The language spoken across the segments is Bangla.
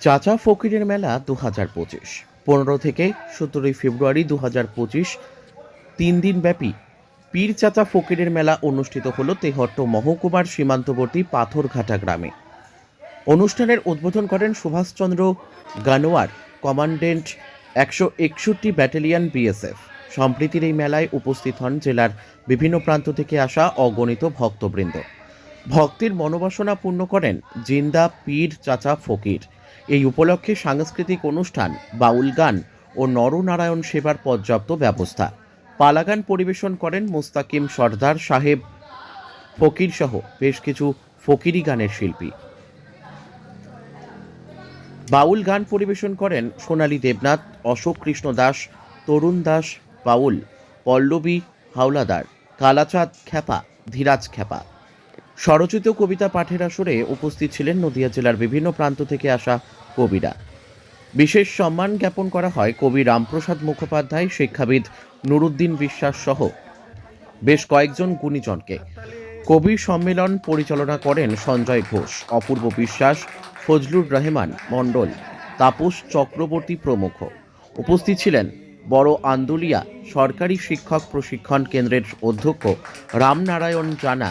চাচা ফকিরের মেলা দু হাজার পঁচিশ। পনেরো থেকে সতেরোই ফেব্রুয়ারি দু হাজার পঁচিশ তিন দিন ব্যাপী পীর চাচা ফকিরের মেলা অনুষ্ঠিত হল তেহট্ট মহকুমার সীমান্তবর্তী পাথরঘাটা গ্রামে। অনুষ্ঠানের উদ্বোধন করেন সুভাষচন্দ্র গানোয়ার, কমান্ডেন্ট একশো একষট্টি ব্যাটালিয়ান বিএসএফ সম্প্রীতির এই মেলায় উপস্থিত হন জেলার বিভিন্ন প্রান্ত থেকে আসা অগণিত ভক্তবৃন্দ। ভক্তির মনোবাসনা পূর্ণ করেন জিন্দা পীর চাচা ফকির। এই উপলক্ষে সাংস্কৃতিক অনুষ্ঠান, বাউল গান ও নরনারায়ণ সেবার পর্যাপ্ত ব্যবস্থা। পালাগান পরিবেশন করেন মুস্তাকিম সর্দার সাহেব ফকির সহ বেশ কিছু ফকিরি গানের শিল্পী। বাউল গান পরিবেশন করেন সোনালী দেবনাথ, অশোক কৃষ্ণ দাস, তরুণ দাস বাউল, পল্লবী হাওলাদার, কালাচাঁদ খ্যাপা, ধীরাজ খ্যাপা। স্বরচিত কবিতা পাঠের আসরে উপস্থিত ছিলেন নদিয়া জেলার বিভিন্ন প্রান্ত থেকে আসা কবিরা। বিশেষ সম্মান জ্ঞাপন করা হয় কবি রামপ্রসাদ মুখোপাধ্যায়, শিক্ষাবিদ নুরুদ্দিন বিশ্বাস সহ বেশ কয়েকজন গুণীজনকে। কবি সম্মেলন পরিচালনা করেন সঞ্জয় ঘোষ, অপূর্ব বিশ্বাস, ফজলুর রহমান মণ্ডল, তাপস চক্রবর্তী প্রমুখ। উপস্থিত ছিলেন বড় আন্দুলিয়া সরকারি শিক্ষক প্রশিক্ষণ কেন্দ্রের অধ্যক্ষ রামনারায়ণ জানা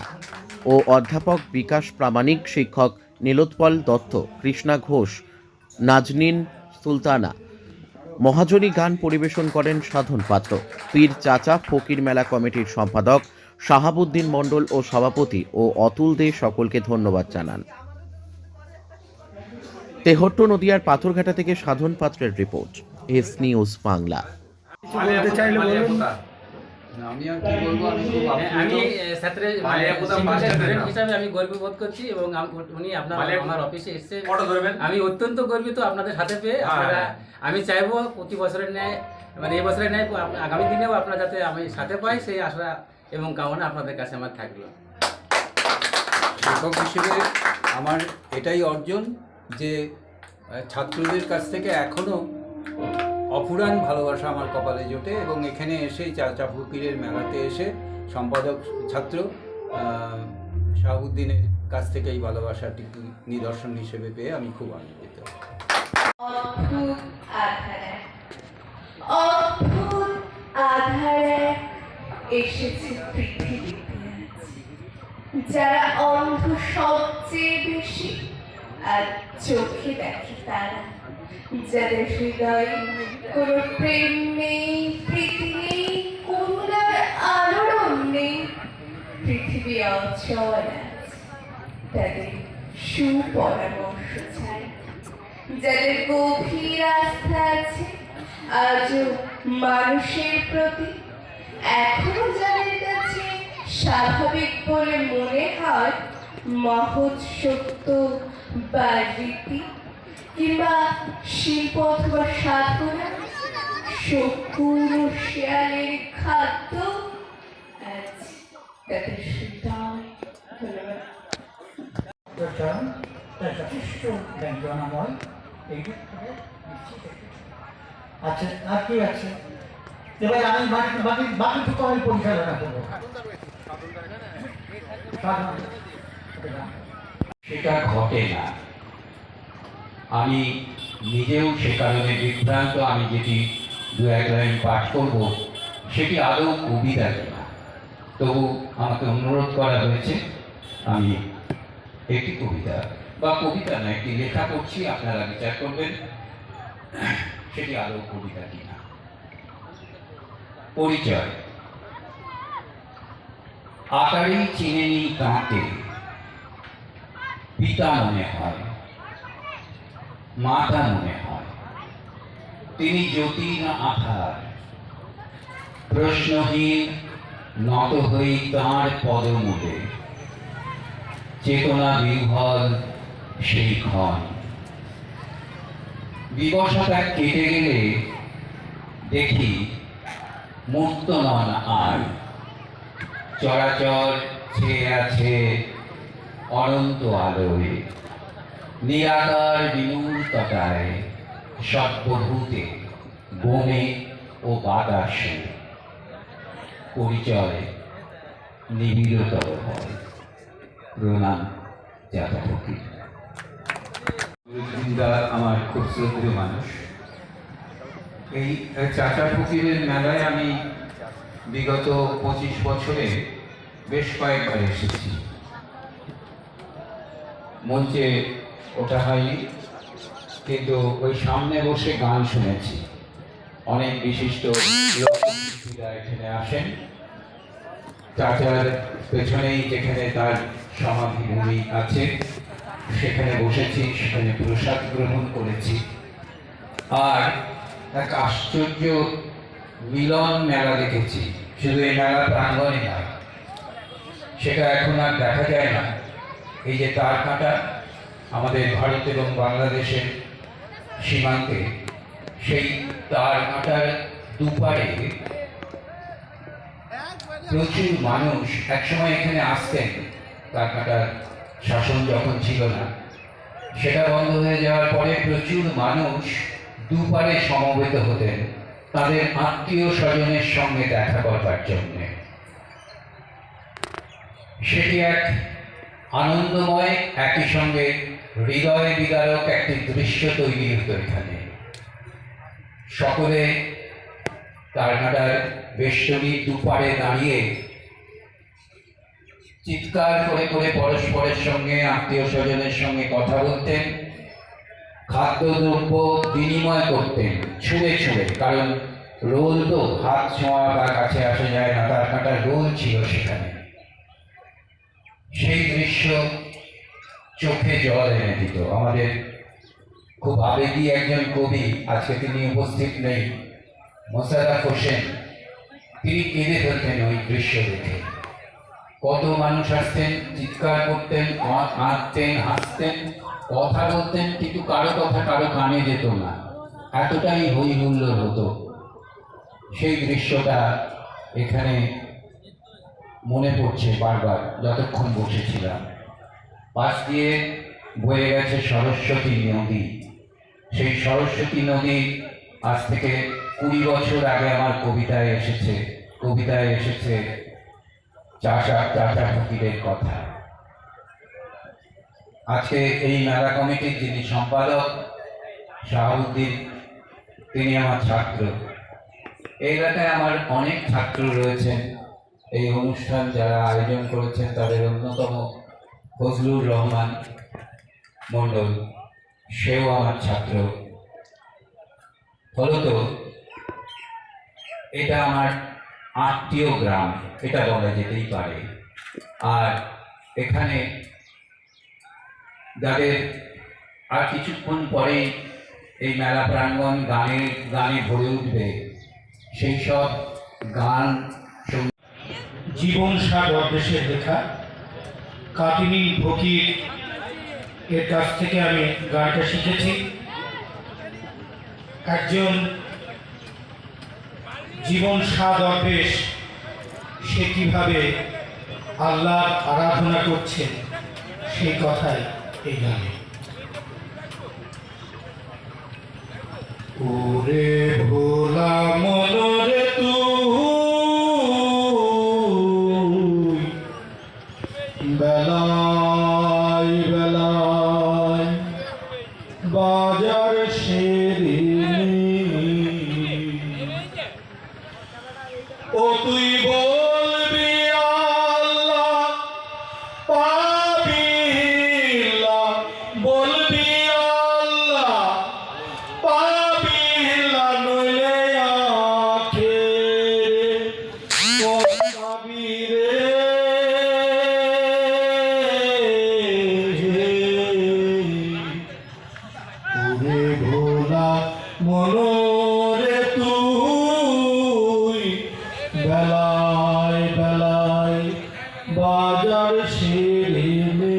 ও অধ্যাপক বিকাশ প্রামাণিক, শিক্ষক নীলোৎপল দত্ত, কৃষ্ণা ঘোষ নাজনিন সুলতানা। মহাজনী গান পরিবেশন করেন সাধন পাত্র। পীর চাচা ফকির মেলা কমিটির সম্পাদক, শাহাবুদ্দিন মণ্ডল ও সভাপতি ও অতুল দে সকলকে ধন্যবাদ জানান। তেহট্ট নদিয়ার পাথরঘাটা থেকে সাধন পাত্রের রিপোর্ট, এস নিউজ বাংলা। আমি আর কি বলব আমি খুব হ্যাঁ, আমি ছাত্রে। হিসাবে আমি গর্ববোধ করছি এবং উনি আপনার আমার অফিসে ধরবেন? আমি অত্যন্ত গর্বিত আপনাদের সাথে পেয়ে। হ্যাঁ, আপনারা হ্যাঁ। আমি চাইব প্রতি বছরের ন্যায় মানে এই বছরের ন্যায় আগামী দিনেও আপনারা যাতে আমি সাথে পাই সেই আশা এবং কামনা আপনাদের কাছে আমার থাকল। শিক্ষক হিসেবে আমার এটাই অর্জন যে ছাত্রদের কাছ থেকে এখনও অফুরান ভালোবাসা আমার কপালে জোটে এবং এখানে এসেই চাচা ফকিরের মেলাতে এসে সম্পাদক ছাত্র শাহাবুদ্দিনের কাছ থেকে এই ভালোবাসাটি নিদর্শন হিসেবে পেয়ে আমি খুব আনন্দিত। যারা অন্ধ সবচেয়ে বেশি আর চোখে দেখে তারা যাদের হৃদয়ে কোনো প্রেম নেই প্রীতি নেই করুণার আলোড়ন নেই, পৃথিবী অচল তাদের সুপরামর্শ চাই। যাদের গভীর আস্থা আছে, আজও মানুষের প্রতি, এখনও যাদের কাছে স্বাভাবিক বলে মনে হয়, মহৎ সত্য বা রীতি কিংবা শিল্প অথবা সাধনা শকুন শেয়ালের খাদ্য আচ্ছা আছে? এবার সেটা ঘটে না। আমি নিজেও সে কারণে বিভ্রান্ত। আমি যেটি দু এক লাইন পাঠ করব, সেটি আদৌ কবিতা কিনা? তবু আমাকে অনুরোধ করা হয়েছে, আমি একটি কবিতা বা কবিতা না, একটি লেখা করছি আপনারা বিচার করবেন সেটি আদৌ কবিতা কিনা। পরিচয়। আকারেই চিনে নিই তাঁকে, পিতা মনে হয়। মাতা মনে হয়। তিনি জ্যোতির আধার। প্রশ্নহীন নত হই তাঁর পদমূলে। চেতনা বিহ্বল সেই ক্ষণ। বিবশতা কেটে গেলে দেখি মুক্ত নন আর। চরাচর ছেয়ে আছে অনন্ত আলোয়। নিরাকার বিমূর্ততায় সর্বভূতে বনে ও বাতাসে পরিচয় নিবিড়তর হয়। প্রণাম যাদবকে। আমার খুব শ্রদ্ধেয় মানুষ। এই চাচা ফকিরের মেলায় আমি বিগত পঁচিশ বছরে বেশ কয়েকবার এসেছি। মঞ্চে ওঠা হয়নি। কিন্তু ওই সামনে বসে গান শুনেছি। অনেক বিশিষ্ট এখানে আসেন। চাচার পেছনেই যেখানে তার সমাধি ভূমি আছে, সেখানে বসেছি, সেখানে প্রসাদ গ্রহণ করেছি। আর এক আশ্চর্য মিলন মেলা দেখেছি। শুধু এই মেলা প্রাঙ্গণে নয়, সেটা এখন আর দেখা যায় না। এই যে তার কাটা আমাদের ভারত এবং বাংলাদেশের সীমান্তে সেই তার কাটার দুপারে প্রচুর মানুষ একসময় এখানে আসতেন। তার কাটার শাসন যখন ছিল না, সেটা বন্ধ হয়ে যাওয়ার পরে প্রচুর মানুষ দুপারে সমবেত হতেন তাদের আত্মীয় স্বজনের সঙ্গে দেখা করবার জন্যে। সেটি এক আনন্দময় একই সঙ্গে হৃদয় বিদারক একটি দৃশ্য তৈরি হতো এখানে। সকলে তারকাটার বেষ্টনী দুপারে দাঁড়িয়ে চিৎকার করে করে পরস্পরের সঙ্গে আত্মীয় স্বজনের সঙ্গে কথা বলতেন, খাদ্যদ্রব্য বিনিময় করতেন, ছুঁড়ে ছুঁড়ে, কারণ রোল তো হাত ছোঁয়া বা কাছে আসা যায় না, তার কাটা রোল ছিল সেখানে। সেই দৃশ্য চোখে জল এনে দিত। আমাদের খুব আবেগী একজন কবি আজকে তিনি উপস্থিত নেই। মোশাররফ হোসেন, তিনি কেঁদে ফেলতেন ওই দৃশ্য দেখে। কত মানুষ আসতেন, চিৎকার করতেন কাঁদতেন, হাসতেন, কথা বলতেন, কিন্তু কারও কথা কারও কানে যেত না। এতটাই হই হুল্লোড় হতো। সেই দৃশ্যটা এখানে মনে পড়ছে বারবার, যতক্ষণ বসেছিলাম। পাশ দিয়ে বয়ে গেছে সরস্বতী নদী। সেই সরস্বতী নদী আজ থেকে কুড়ি বছর আগে আমার কবিতায় এসেছে কবিতায় এসেছে চাষা চাচা ফকিরের কথা। আজকে এই মেলা কমিটির যিনি সম্পাদক, শাহাবুদ্দিন, তিনি আমার ছাত্র। এই এলাকায় আমার অনেক ছাত্র রয়েছেন। এই অনুষ্ঠান যারা আয়োজন করেছেন তাদের অন্যতম ফজলুর রহমান মণ্ডল সেও আমার ছাত্র। ফলত, এটা আমার আত্মীয় গ্রাম, এটা বলা যেতেই পারে। আর এখানে যাদের আর কিছুক্ষণ পরেই এই মেলা প্রাঙ্গণ গানে গানে ভরে উঠবে, সেই সব গান জীবন সাগর দেশের লেখা। কাটিনী ফকির এর কাছ থেকে আমি গানটা শিখেছি। একজন জীবন স্বাদ অভ্যেস, সে কীভাবে আল্লাহ আরাধনা করছে, সেই কথাই এই গানে। ওরে ভোলা বাজার সেরে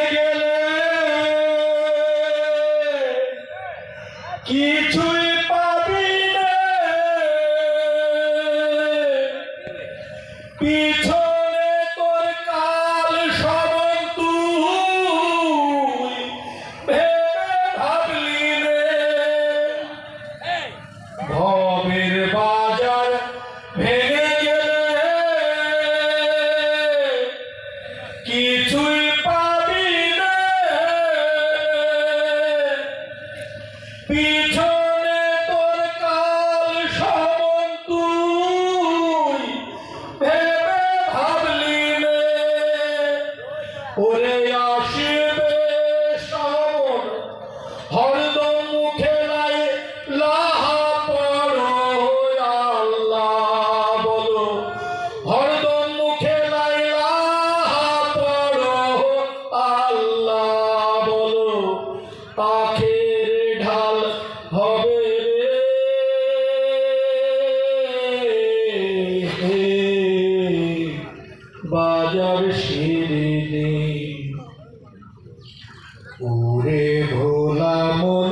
ওরে ভোলা মন,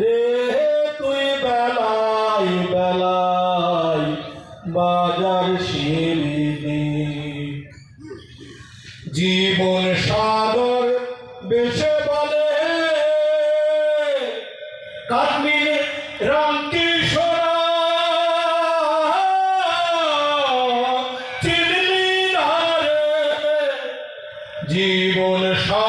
রে তুই বেলাই বেলাই বাজার শিরিনি। জীবন সাগর বেশে বলে, কাশ্মীর রামকৃষ্ণ জীবন সাগর